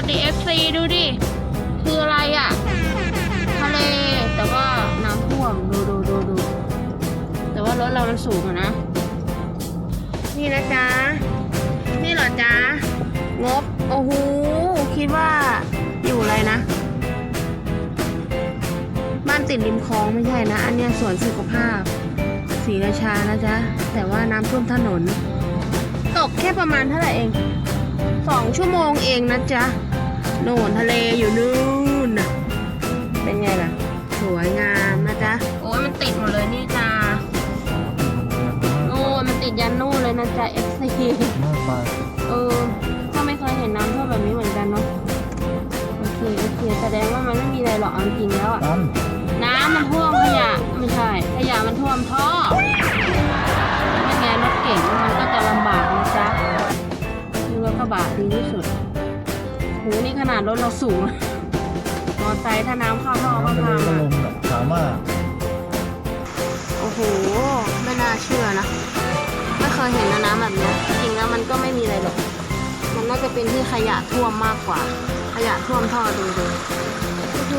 ดดิ FC ดูดิ คืออะไรอะ ทะเล แต่ว่าน้ำท่วม ดูดูดูดู แต่ว่ารถเรามันสูงอะนะ นี่นะจ๊ะ นี่เหรอจ๊ะ งบ โอ้โห คิดว่าอยู่อะไรนะ บ้านติดริมคลองไม่ใช่นะ อันเนี้ยสวนสุขภาพศรีราชานะจ๊ะ แต่ว่าน้ำท่วมถนน ตกแค่ประมาณเท่าไหร่เองสองชั่วโมงเองนะจ๊ะ โน่นทะเลอยู่นู่นน่ะเป็นไงล่ะ สวยงามนะจ๊ะ โอ้ยมันติดหมดเลยนี่จ้าโน่นมันติดยันนู่นเลยนะจ๊ะ FC มากไปเออก็ไม่เคยเห็นน้ำท่วมแบบนี้เหมือนกันเนาะโอเคโอเคแสดงว่ามันไม่มีอะไรหรอกเอาจริงแล้วอะตันน้ำมันท่วมขยะ หนี่ขนาดรถเราสูง มอไซค์ถ้าน้ำเข้าท่อก็น้ำทะเลพาก็มาลงแบบสามารถโอ้โห ไม่น่าเชื่อนะ ไม่เคยเห็นนะน้ำแบบเนี้ยจริงแล้วมันก็ไม่มีอะไรหรอก มันน่าจะเป็นที่ขยะท่วมมากกว่า ขยะท่วมท่อดูดู